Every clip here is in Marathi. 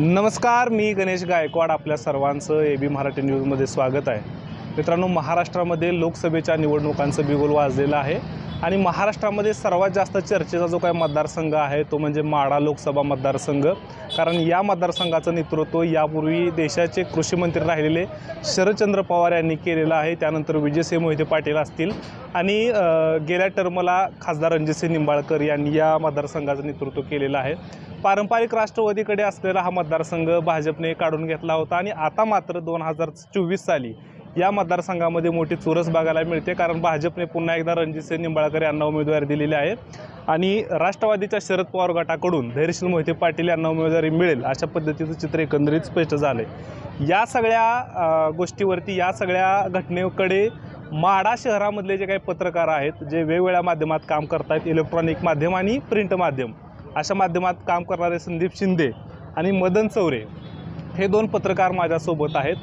नमस्कार मी गणेश गायकवाड आपल्या सर्वांचं ए बी मराठी न्यूजमध्ये स्वागत आहे. मित्रांनो महाराष्ट्रामध्ये लोकसभेच्या निवडणुकांचं बिगुल वाजलेलं आहे. आणि महाराष्ट्रामध्ये सर्वात जास्त चर्चेचा जो काही मतदारसंघ आहे तो म्हणजे माडा लोकसभा मतदारसंघ. कारण या मतदारसंघाचं नेतृत्व यापूर्वी देशाचे कृषी मंत्री राहिलेले शरदचंद्र पवार यांनी केलेलं आहे. त्यानंतर विजयसिंह मोहिते पाटील असतील. आणि गेल्या टर्मला खासदार रणजितसिंह निंबाळकर यांनी या मतदारसंघाचं नेतृत्व केलेलं आहे. पारंपरिक राष्ट्रवादीकडे असलेला हा मतदारसंघ भाजपने काढून घेतला होता. आणि आता मात्र दोन हजार चोवीस साली या मतदारसंघामध्ये मोठी चुरस बघायला मिळते कारण भाजपने पुन्हा एकदा रणजितसिंह निंबाळकर यांना उमेदवारी दिलेली आहे. आणि राष्ट्रवादीच्या शरद पवार गटाकडून धैर्यशील मोहिते पाटील यांना उमेदवारी मिळेल अशा पद्धतीचं चित्र एकंदरीत स्पष्ट झालं आहे या सगळ्या गोष्टीवरती या सगळ्या घटनेकडे माडा शहरामधले जे काही पत्रकार आहेत जे वेगवेगळ्या माध्यमात काम करत आहेत इलेक्ट्रॉनिक माध्यम आणि प्रिंट माध्यम अशा माध्यमात काम करणारे संदीप शिंदे आणि मदन चौरे हे दोन पत्रकार माझ्यासोबत आहेत.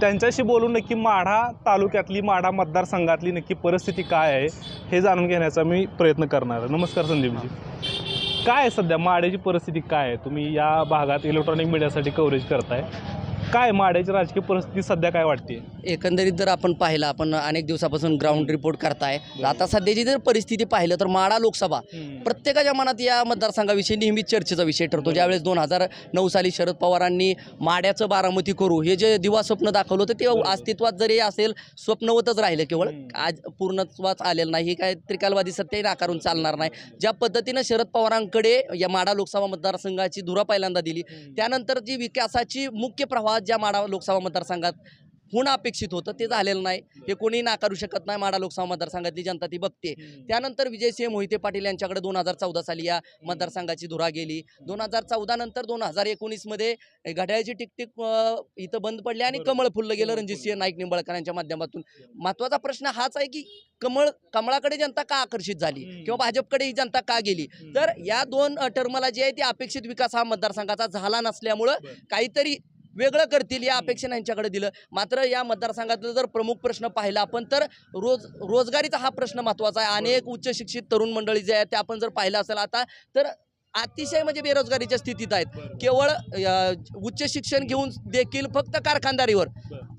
त्यांच्याशी बोलून नक्की माढा तालुक्यातली माढा मतदारसंघातली नक्की परिस्थिती काय आहे हे जाणून घेण्याचा मी प्रयत्न करणार आहे. नमस्कार संदीपजी. काय आहे सध्या माड्याची परिस्थिती काय आहे? तुम्ही या भागात इलेक्ट्रॉनिक मीडियासाठी कव्हरेज करताय. काय माड्याची राजकीय परिस्थिती सध्या काय वाटते? एकंदरीत जर आपण पाहिलं आपण अनेक दिवसापासून ग्राउंड रिपोर्ट करताय. आता सध्याची जर परिस्थिती पाहिलं तर माडा लोकसभा प्रत्येकाच्या मनात या मतदारसंघाविषयी नेहमीच चर्चेचा विषय ठरतो. ज्यावेळेस दोन हजार नऊ साली शरद पवारांनी माड्याचं बारामती करू हे जे दिवा स्वप्न दाखवलं होतं ते अस्तित्वात जरी असेल स्वप्नवतच राहिलं केवळ. आज पूर्णत्वाच आलेलं नाही. हे काय त्रिकालवादी सत्य नाकारून चालणार नाही. ज्या पद्धतीनं शरद पवारांकडे या माडा लोकसभा मतदारसंघाची धुरा पहिल्यांदा दिली त्यानंतर जी विकासाची मुख्य प्रवाह ज्या माडा लोकसभा मतदारसंघात होणं अपेक्षित होतं ते झालेलं नाही. हे कोणी नाकारू शकत नाही माडा लोकसभा मतदारसंघातली जनता ती बघते. त्यानंतर विजयसिंह मोहिते पाटील यांच्याकडे दोन हजार चौदा साली या मतदारसंघाची धुरा गेली. दोन हजार चौदा नंतर दोन हजार एकोणीसमध्ये घड्याळाची टिकटिक इथं बंद पडली आणि कमळ फुललं गेलं रणजितसिंह नाईक निंबाळकर यांच्या माध्यमातून. महत्त्वाचा प्रश्न हाच आहे की कमळ कमळाकडे जनता का आकर्षित झाली. किंवा भाजपकडे ही जनता का गेली? तर या दोन टर्मला जे आहे ते अपेक्षित विकास हा मतदारसंघाचा झाला नसल्यामुळं. काहीतरी वेगळं करतील या अपेक्षेने यांच्याकडे दिलं. मात्र या मतदारसंघातला जर प्रमुख प्रश्न पाहिला आपण तर रोज रोजगारीचा हा प्रश्न महत्त्वाचा आहे. अनेक उच्च शिक्षित तरुण मंडळी जे आहेत ते आपण जर पाहिलं असेल आता तर अतिशय म्हणजे बेरोजगारीच्या स्थितीत आहेत. केवळ उच्च शिक्षण घेऊन देखील फक्त कारखानदारीवर.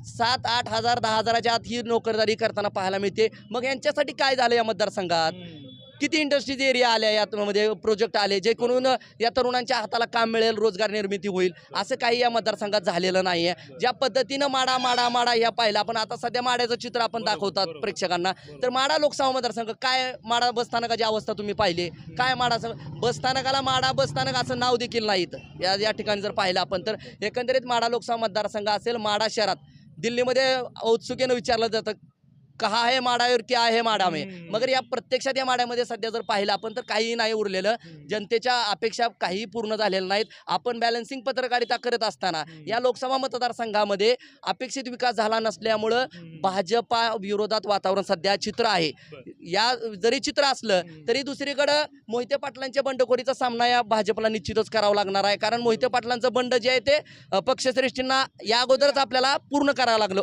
सात आठ हजार दहा हजाराच्या आत ही नोकरदारी करताना पाहायला मिळते. मग यांच्यासाठी काय झालं या मतदारसंघात? किती इंडस्ट्रीज एरिया आल्या यामध्ये प्रोजेक्ट आले जे करून या तरुणांच्या हाताला काम मिळेल रोजगार निर्मिती होईल असं काही या मतदारसंघात झालेलं नाही आहे ज्या पद्धतीनं माडा माडा माडा या पाहिलं आपण आता सध्या माड्याचं चित्र आपण दाखवतात प्रेक्षकांना. तर माडा लोकसभा मतदारसंघ काय माडा बसस्थानकाची अवस्था तुम्ही पाहिली? काय माडा बसस्थानकाला माडा बसस्थानक असं नाव देखील नाही इथं या या ठिकाणी जर पाहिलं आपण तर एकंदरीत माडा लोकसभा मतदारसंघ असेल माडा शहरात. दिल्लीमध्ये औत्सुक्यानं विचारलं जातं कहा है माडा और क्या है माडा में. मगर या प्रत्यक्षात या माड्यामध्ये सध्या जर पाहिलं आपण तर काही नाही उरलेलं. जनतेच्या अपेक्षा काही पूर्ण झालेल्या नाहीत. आपण बॅलन्सिंग पत्रकारिता करत असताना या लोकसभा मतदारसंघामध्ये अपेक्षित विकास झाला नसल्यामुळं भाजपा विरोधात वातावरण सध्या चित्र आहे. या जरी चित्र असलं तरी दुसरीकडं मोहिते पाटलांच्या बंडखोरीचा सामना या भाजपला निश्चितच करावा लागणार आहे. कारण मोहिते पाटलांचं बंड जे आहे ते पक्षश्रेष्ठींना या अगोदरच आपल्याला पूर्ण करावं लागलं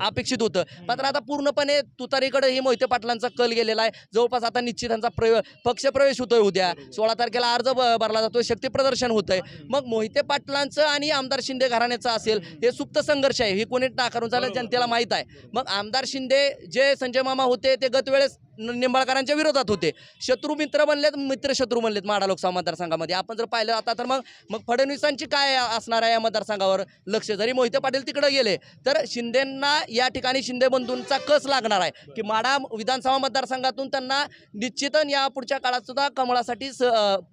अपेक्षित होतं. मात्र आता पूर्णपणे तुतारीकडे ही मोहिते पाटलांचा कल गेलेला आहे. जवळपास आता निश्चित त्यांचा प्रवे पक्षप्रवेश होतोय उद्या. सोळा तारखेला अर्ज भरला जातोय. शक्ती प्रदर्शन होतंय. मग मोहिते पाटलांचं आणि आमदार शिंदे घराण्याचं असेल हे सुप्त संघर्ष आहे. हे कोणी नाकारून झालं जनतेला माहीत आहे. मग आमदार शिंदे जे संजय मामा होते ते गत वेळेस न- निंबाळकरांच्या विरोधात होते. शत्रू मित्र बनलेत मित्र शत्रू बनलेत माडा लोकसभा मतदारसंघामध्ये. आपण जर पाहिलं आता तर मग मग फडणवीसांची काय असणार आहे या मतदारसंघावर? लक्ष जरी मोहिते पाटील तिकडे गेले तर शिंदेंना या ठिकाणी शिंदे बंधूंचा कस लागणार आहे? की माडा विधानसभा मतदारसंघातून त्यांना निश्चित या पुढच्या काळात सुद्धा कमळासाठी स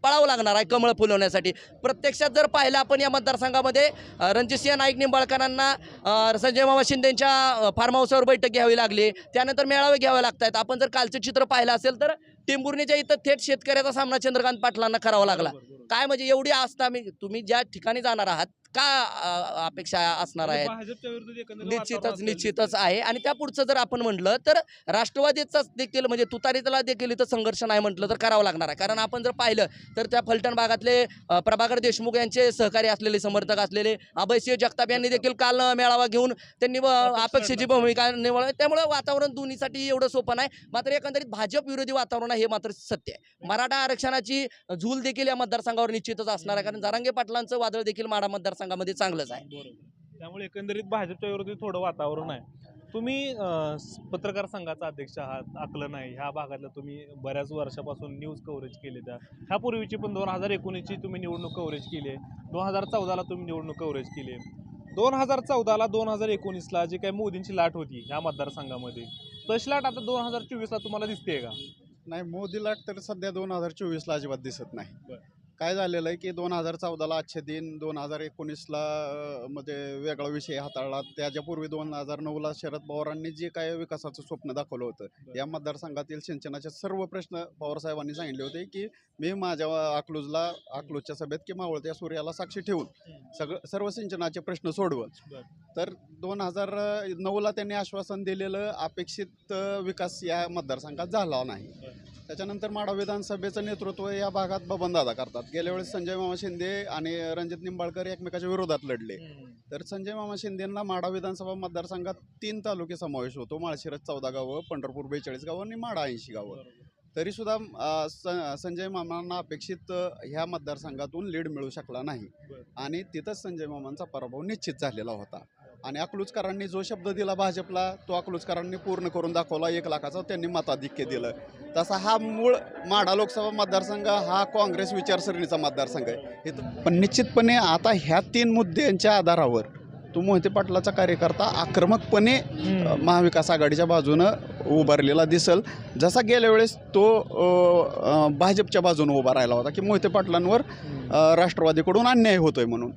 पळावं लागणार आहे कमळ फुलवण्यासाठी. प्रत्यक्षात जर पाहिलं आपण या मतदारसंघामध्ये रणजितसिंह नाईक निंबाळकरांना संजय मामा शिंदेंच्या फार्म हाऊसवर बैठक घ्यावी लागली. त्यानंतर मेळावे घ्यावे लागत आहेत आपण जर कालचं चित्र पाहिलं असेल तर टेंभुर्णीच्या इथं थेट शेतकऱ्याचा सामना चंद्रकांत पाटलांना करावा लागला. काय म्हणजे एवढी आस्था मी तुम्ही ज्या ठिकाणी जाणार आहात का अपेक्षा असणार आहेत? निश्चितच निश्चितच आहे. आणि त्या पुढचं जर आपण म्हटलं तर राष्ट्रवादीचाच देखील म्हणजे तुतारीला देखील इथं संघर्ष नाही म्हटलं तर करावं लागणार आहे. कारण आपण जर पाहिलं तर त्या फलटण भागातले प्रभाकर देशमुख यांचे सहकारी असलेले समर्थक असलेले अभयसिंह जगताप यांनी देखील काल मेळावा घेऊन त्यांनी अपेक्षेची भूमिका निवड त्यामुळे वातावरण दोन्हीसाठी एवढं सोपं नाही. मात्र एकंदरीत भाजप विरोधी वातावरण आहे हे मात्र सत्य आहे. मराठा आरक्षणाची झूल देखील या मतदारसंघावर निश्चितच असणार आहे. कारण जरांगे पाटलांचं वादळ देखील माडा मतदारसंघ मतदारसंघामध्ये चांगलंच आहे. बरोबर. त्यामुळे एकंदरीत भाजपच्या विरोधी थोडं वातावरण आहे. तुम्ही अं, स- पत्रकार संघाचा अध्यक्ष आहात आकलं नाही. ह्या भागातलं तुम्ही बऱ्याच वर्षापासून न्यूज कव्हरेज केले त्या. ह्यापूर्वीची पण दोन हजार एकोणीसची तुम्ही निवडणूक कव्हरेज केली आहे. दोन हजार चौदाला तुम्ही निवडणूक कव्हरेज केली आहे. दोन हजार चौदाला दोन हजार एकोणीसला जी काही मोदींची लाट होती ह्या मतदारसंघामध्ये तशी लाट आता दोन हजार चोवीसला तुम्हाला दिसते का? नाही मोदी लाट तर सध्या दोन हजार चोवीसला अजिबात दिसत नाही. बरं. काय झालेलं आहे की दोन हजार चौदाला आजचे दिन दोन हजार एकोणीसला मध्ये वेगळा विषय हाताळला. त्याच्यापूर्वी दोन हजार नऊला शरद पवारांनी जे काय विकासाचं स्वप्न दाखवलं होतं या मतदारसंघातील सिंचनाचे सर्व प्रश्न पवारसाहेबांनी सांगितले होते की मी माझ्या अकलूजला अकलूजच्या सभेत की मावळत्या सूर्याला साक्षी ठेवून सगळं सर्व सिंचनाचे प्रश्न सोडवल बरं. तर दोन हजार नऊला त्यांनी आश्वासन दिलेलं अपेक्षित विकास या मतदारसंघात झाला नाही. त्याच्यानंतर माडा विधानसभेचं नेतृत्व या भागात बबनदादा करतात. गेल्या वेळेस संजय मामा शिंदे आणि रणजित निंबाळकर एकमेकाच्या विरोधात लढले. तर संजय मामा शिंदेंना माडा विधानसभा मतदारसंघात तीन तालुके समावेश होतो. माळशिरस चौदा गावं पंढरपूर बेचाळीस गावं आणि माडा ऐंशी गावं. तरी सुद्धा अ, स- संजय मामांना अपेक्षित ह्या मतदारसंघातून लीड मिळू शकला नाही. आणि तिथंच संजय मामांचा पराभव निश्चित झालेला होता. आणि अकलूजकरांनी जो शब्द दिला भाजपला तो अकलूजकरांनी पूर्ण करून दाखवला. एक लाखाचा त्यांनी मताधिक्य दिलं. तसा हा मूळ माढा लोकसभा मतदारसंघ हा काँग्रेस विचारसरणीचा मतदारसंघ आहे. पण निश्चितपणे आता ह्या तीन मुद्द्यांच्या आधारावर तो मोहिते पाटलाचा कार्यकर्ता आक्रमकपणे महाविकास आघाडीच्या बाजूनं उभारलेला दिसल. जसा गेल्या वेळेस तो भाजपच्या बाजूने उभा राहिला होता की मोहिते पाटलांवर राष्ट्रवादीकडून अन्याय होतोय म्हणून.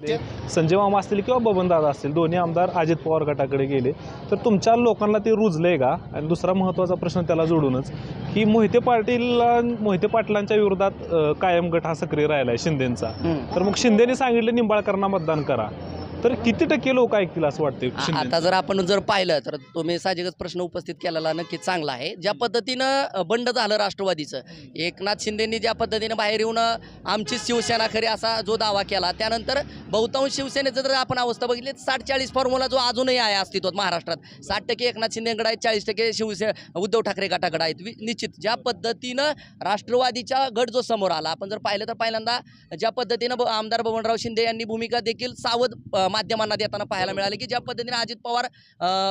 संजय मामा असतील किंवा बबनदादा असतील दोन्ही आमदार अजित पवार गटाकडे गेले. तर तुमच्या लोकांना ते रुजलंय का? आणि दुसरा महत्त्वाचा प्रश्न त्याला जोडूनच की मोहिते पाटील मोहिते पाटलांच्या विरोधात कायम गट हा सक्रिय राहिला आहे शिंदेचा तर मग शिंदेने सांगितलं निंबाळकरांना मतदान करा. तर किती टक्के लोक ऐकतील असं वाटतं आ- शिंदे? आता जर आपण जर पाहिलं तर तुम्ही साहजिकच प्रश्न उपस्थित केलेला नक्कीच चांगला आहे. ज्या पद्धतीनं अ, बंड झालं राष्ट्रवादीचं एकनाथ शिंदेनी ज्या पद्धतीनं बाहेर येऊन अ, आमची शिवसेना खरी असा जो दावा केला त्यानंतर बहुतांश शिवसेनेचं जर आपण अवस्था बघितली तर साठ चाळीस फॉर्म्युला जो अजूनही आहे अस्तित्वात महाराष्ट्रात साठ टक्के एकनाथ शिंदेकडे आहेत चाळीस टक्के शिवसे उद्धव ठाकरे गटाकडे आहेत. वि- निश्चित ज्या पद्धतीनं राष्ट्रवादीचा गट जो समोर आला आपण जर पाहिलं तर पहिल्यांदा ज्या पद्धतीनं ब- आमदार बबनराव शिंदे यांनी भूमिका देखील सावध अ, माध्यमांना देताना पाहायला मिळाली की ज्या पद्धतीने अजित पवार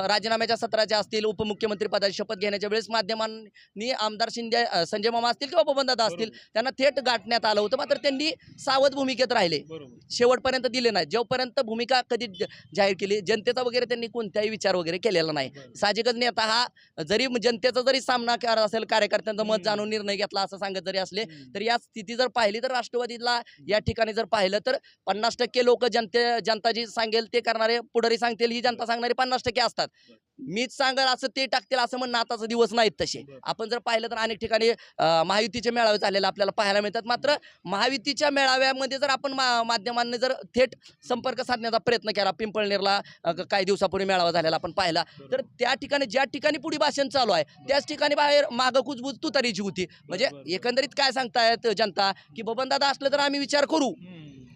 राजीनाम्याच्या सत्राच्या असतील उपमुख्यमंत्री पदाची शपथ घेण्याच्या वेळेस माध्यमांनी आमदार शिंदे संजय मामा असतील किंवा बबनदादा असतील त्यांना थेट गाठण्यात आलं होतं. मात्र त्यांनी सावध भूमिकेत राहिले. शेवटपर्यंत दिले नाही. जोपर्यंत भूमिका कधी जाहीर केली जनतेचा वगैरे त्यांनी कोणताही विचार वगैरे केलेला नाही. साहजिकच नेता हा जरी जनतेचा जरी सामना करत असेल कार्यकर्त्यांचं मत. जाणून निर्णय घेतला असं सांगत जरी असले तर या स्थिती जर पाहिली तर राष्ट्रवादीला या ठिकाणी जर पाहिलं तर पन्नास टक्के लोक जनते जनता जी सांगेल ते करणारे पुढारी सांगतील ही जनता सांगणारे पन्नास टक्के असतात. मीच सांगेल असं ते टाकतील असं म्हणणं आताचे दिवस नाहीत तसे. आपण जर पाहिलं तर अनेक ठिकाणी महायुतीचे मेळावे झालेले आपल्याला पाहायला मिळतात. मात्र महायुतीच्या मेळाव्यामध्ये जर आपण मा- माध्यमांनी जर थेट संपर्क साधण्याचा प्रयत्न केला पिंपळनेरला काही दिवसापूर्वी मेळावा झालेला आपण पाहिला तर त्या ठिकाणी ज्या ठिकाणी पुढे भाषण चालू आहे त्याच ठिकाणी बाहेर मागं कुजबूज तुतारीची होती. म्हणजे. एकंदरीत काय सांगतायत जनता की बबनदादा असलं तर आम्ही विचार करू.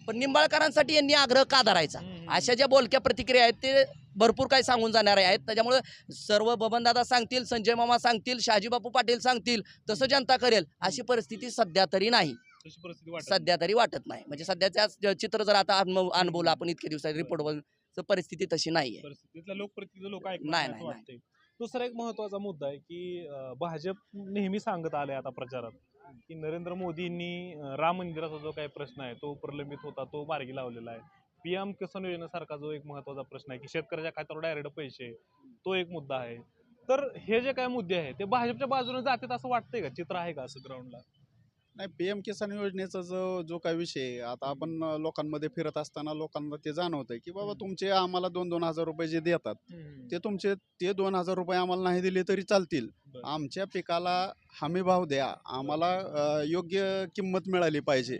पण निंबाळकरांसाठी यांनी आग्रह का धरायचा? अशा ज्या बोलक्या प्रतिक्रिया आहेत ते भरपूर काही सांगून जाणारे आहेत. त्याच्यामुळे सर्व बबनदादा सांगतील संजय मामा सांगतील शहाजीबापू पाटील सांगतील तसं जनता करेल अशी परिस्थिती सध्या तरी नाही. सध्या तरी वाटत नाही. म्हणजे सध्याच्या चित्र जर आता अनुभव अनुभवलं आपण इतक्या दिवसात रिपोर्ट परिस्थिती तशी नाही नाही, दुसरा एक महत्त्वाचा मुद्दा आहे की भाजप नेहमी सांगत आले आता प्रचारात की नरेंद्र मोदींनी राम मंदिराचा जो काही प्रश्न आहे तो प्रलंबित होता तो मार्गी लावलेला आहे. पीएम किसान योजनेसारखा जो एक महत्त्वाचा प्रश्न आहे की शेतकऱ्याच्या खात्यावर डायरेक्ट पैसे तो एक मुद्दा आहे. तर हे जे काही मुद्दे आहेत ते भाजपच्या बाजूने जातात असं वाटतंय का? चित्र आहे का असं ग्राउंडला नाही पी एम किसान योजनेचा जो जो काही विषय आहे, आता आपण लोकांमध्ये फिरत असताना लोकांना ते जाणवतंय की बाबा. तुमचे आम्हाला दोन दोन हजार रुपये जे देतात ते तुमचे ते दोन हजार रुपये आम्हाला नाही दिले तरी चालतील. आमच्या पिकाला हमी भाव द्या आम्हाला योग्य किंमत मिळाली पाहिजे.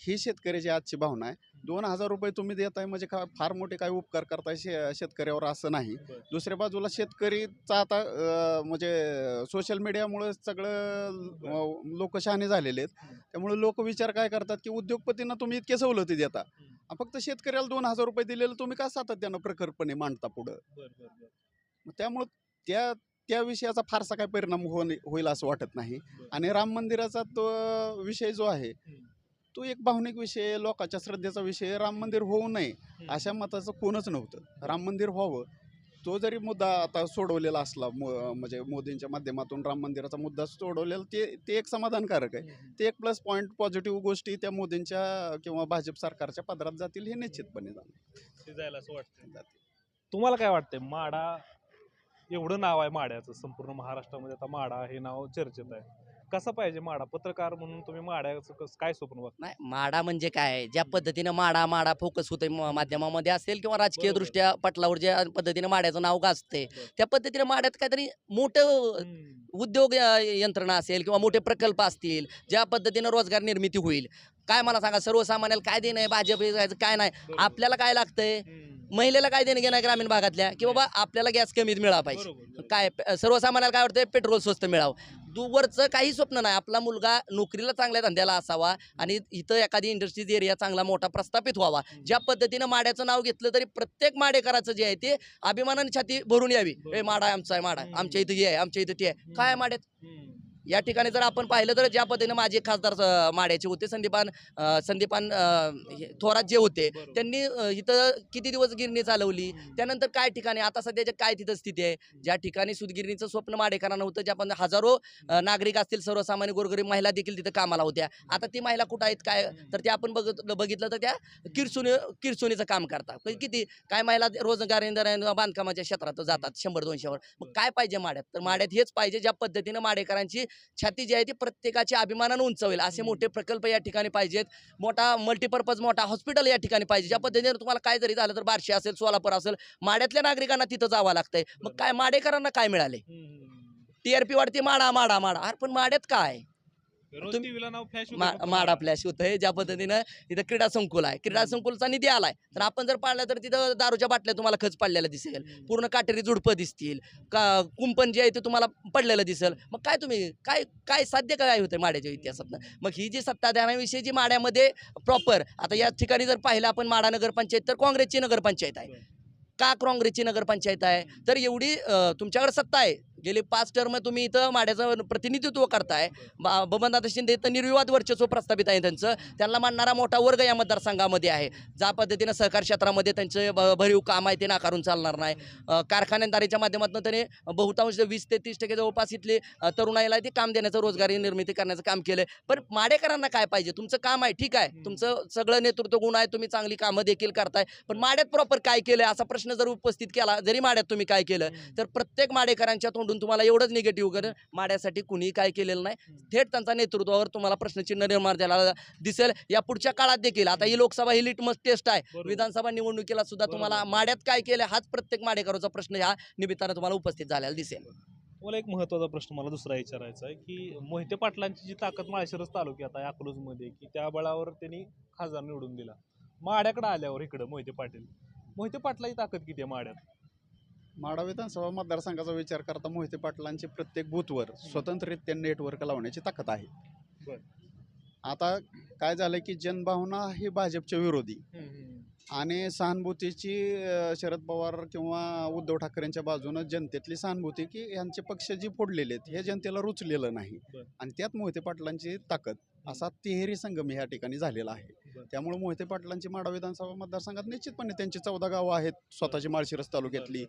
ही शेतकऱ्याची आजची भावना आहे. दोन हजार रुपये तुम्ही देताय म्हणजे का फार मोठे काय उपकार करताय शे शेतकऱ्यावर असं नाही. दुसऱ्या बाजूला शेतकरीचा आता म्हणजे सोशल मीडियामुळे सगळं लोक शहाणे झालेले आहेत. त्यामुळे लोक विचार काय करतात की उद्योगपतींना तुम्ही इतके सवलती देता. फक्त शेतकऱ्याला दोन हजार रुपये दिलेलं तुम्ही का सातत्यानं प्रखरपणे मांडता पुढं? त्यामुळं त्या त्या विषयाचा फारसा काही परिणाम होईल असं वाटत नाही. आणि राम मंदिराचा तो विषय जो आहे तो एक भावनिक विषय लोकांच्या श्रद्धेचा विषय राम मंदिर होऊ नये अशा मताचं कोणच नव्हतं. राम मंदिर व्हावं. तो जरी मुद्दा आता सोडवलेला असला मो- म्हणजे मोदींच्या माध्यमातून राम मंदिराचा मुद्दा सोडवलेला ते ते एक समाधानकारक आहे. ते एक प्लस पॉईंट पॉझिटिव्ह गोष्टी त्या मोदींच्या किंवा भाजप सरकारच्या पदरात जातील हे निश्चितपणे जाणार. असं वाटतं तुम्हाला काय वाटतंय? माडा एवढं नाव आहे माड्याचं संपूर्ण महाराष्ट्रामध्ये. आता माडा हे नाव चर्चेत आहे. कसं पाहिजे माडा? पत्रकार म्हणून तुम्ही माड्याचं कसं काय स्वप्न बघता? नाही माडा म्हणजे काय? ज्या पद्धतीनं माडा माडा फोकस होते माध्यमामध्ये असेल किंवा राजकीय बरोबर. दृष्ट्या पटलावर ज्या पद्धतीने माड्याचं नाव गाजते. त्या पद्धतीने माड्यात काहीतरी मोठं उद्योग अ, यंत्रणा असेल किंवा मोठे प्रकल्प असतील ज्या पद्धतीनं रोजगार निर्मिती होईल. काय मला सांगा सर्वसामान्याला काय देणं आहे? भाजप हे जायचं काय नाही? आपल्याला काय लागतंय? महिलेला काय देणं घेणं आहे ग्रामीण भागातल्या? की बाबा आपल्याला गॅस कमीत मिळाला पाहिजे. काय सर्वसामान्याला काय वाटतंय? पेट्रोल स्वस्त मिळावं. दूरवरचं काही स्वप्न नाही. आपला मुलगा नोकरीला चांगल्या धंद्याला असावा आणि इथं एखादी इंडस्ट्रीज एरिया चांगला मोठा प्रस्थापित व्हावा. ज्या पद्धतीनं माड्याचं नाव घेतलं तरी प्रत्येक माडेकराचं जे आहे ते अभिमानाने छाती भरून यावी. ए माडा आमचा आहे माडा. आमच्या इथं हे आहे आमच्या इथं ते आहे. काय माड्यात? या ठिकाणी जर आपण पाहिलं तर ज्या पद्धतीने माझे खासदार माड्याचे होते संदीपान संदीपान थोरात जे होते त्यांनी इथं किती दिवस गिरणी चालवली? त्यानंतर काय ठिकाणी? आता सध्याच्या काय तिथं स्थिती आहे? ज्या ठिकाणी सुदगिरणीचं स्वप्न माडेकरांना होतं ज्या पण हजारो नागरिक असतील सर्वसामान्य गोरगरीब महिला देखील तिथं कामाला होत्या. आता ती महिला कुठं आहेत काय? तर ते आपण बघत बघितलं तर त्या किरसुनी किरसुनीचं काम करतात. किती? काय महिला रोजगार बांधकामाच्या क्षेत्रात जातात शंभर दोनशेवर. मग काय पाहिजे माड्यात? तर माड्यात हेच पाहिजे ज्या पद्धतीनं माडेकरांची छाती जी आहे ती प्रत्येकाची अभिमानानं उंचवेल. असे मोठे प्रकल्प या ठिकाणी पाहिजेत. मोठा मल्टीपर्पज मोठा हॉस्पिटल या ठिकाणी पाहिजे. ज्या पद्धतीने तुम्हाला काय जरी झालं तर बार्शी असेल सोलापूर असेल माड्यातल्या नागरिकांना तिथं जावं लागतंय. मग काय माडेकरांना काय मिळाले? टीआरपी वाढते माडा माडा माडा. अरे पण माड्यात काय? माडा फ्लॅश होतंय ज्या पद्धतीनं इथं क्रीडा संकुल आहे. क्रीडा संकुलचा निधी आलाय. तर आपण जर पाळलं तर तिथं दारूच्या बाटल्या तुम्हाला खच पडलेल्या दिसेल. पूर्ण काटेरी झुडपं दिसतील. का कुंपण जे आहे ते तुम्हाला पडलेलं दिसेल. मग काय तुम्ही काय काय साध्य काय होतंय माड्याच्या इतिहासातनं? मग ही जी सत्ताधाऱ्यांविषयी जी माड्यामध्ये प्रॉपर आता या ठिकाणी जर पाहिलं आपण माडा नगरपंचायत तर काँग्रेसची नगरपंचायत आहे. का काँग्रेसची नगरपंचायत आहे? तर एवढी तुमच्याकडे सत्ता आहे. गेले पाच टर्म तुम्ही इथं माड्याचं प्रतिनिधित्व करताय. बा- शिंदे इथं निर्विवाद वर्चस्व प्रस्थापित आहे त्यांचं. त्यांना मानणारा मोठा वर्ग या मतदारसंघामध्ये आहे. ज्या पद्धतीनं सहकार क्षेत्रामध्ये त्यांचे भ- भरीव काम आहे ते नाकारून चालणार नाही. कारखान्यादारीच्या माध्यमातून त्याने बहुतांश वीस ते तीस टक्के जवळपास इथले तरुणाईला ते काम देण्याचं रोजगारी निर्मिती करण्याचं काम केलं पण माडेकरांना काय पाहिजे? तुमचं काम आहे ठीक आहे. तुमचं सगळं नेतृत्व गुण आहे तुम्ही चांगली कामं देखील करताय. पण माड्यात प्रॉपर काय केलं असा प्रश्न जर उपस्थित केला जरी माड्यात तुम्ही काय केलं तर प्रत्येक माडेकरांच्या तोंडून तुम्हाला एवढंच निगेटिव्ह कर. माड्यासाठी कुणी काय केलेलं नाही. थेट त्यांचा नेतृत्वावर तुम्हाला प्रश्नचिन्ह निर्माण झालेला दिसेल. या पुढच्या काळात देखील. आता ही लोकसभा ही लिटमस टेस्ट आहे. विधानसभा निवडणुकीला सुद्धा तुम्हाला. माड्यात काय केलं हाच प्रत्येक माडेकरांचा प्रश्न ह्या निमित्तानं तुम्हाला उपस्थित झालेला दिसेल. मला एक महत्त्वाचा प्रश्न मला दुसरा विचारायचा आहे की मोहिते पाटलांची जी ताकद माळशिरस तालुक्यात आहे अकलूजमध्ये की त्या बळावर त्यांनी खासदार निवडून दिला. माड्याकडे आल्यावर इकडं मोहिते पाटील. मोहिते पाटलाची ताकद किती आहे माड्यात? माडा विधानसभा मतदारसंघाचा विचार करता मोहिते पाटलांची प्रत्येक बूथवर स्वतंत्ररित्या नेटवर्क लावण्याची ताकद आहे. आता काय झालं की जनभावना ही भाजपच्या विरोधी. आणि सहानुभूतीची अ, शरद पवार किंवा उद्धव ठाकरेंच्या बाजूनं जनतेतली सहानुभूती की यांचे पक्ष जी फोडलेले आहेत हे जनतेला रुचलेलं नाही. बर. आणि त्यात मोहिते पाटलांची ताकद असा तिहेरी संगम ह्या ठिकाणी झालेला आहे. बर. त्यामुळे मोहिते पाटलांची माडा विधानसभा मतदारसंघात निश्चितपणे त्यांची चौदा गावं आहेत स्वतःची माळशिरस तालुक्यातली.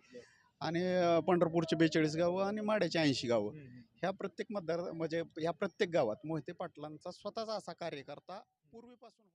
आणि पंढरपूरची बेचाळीस गावं आणि माड्याची ऐंशी गावं. ह्या प्रत्येक मतदार म्हणजे ह्या प्रत्येक गावात मोहिते पाटलांचा स्वतःचा असा कार्यकर्ता पूर्वीपासून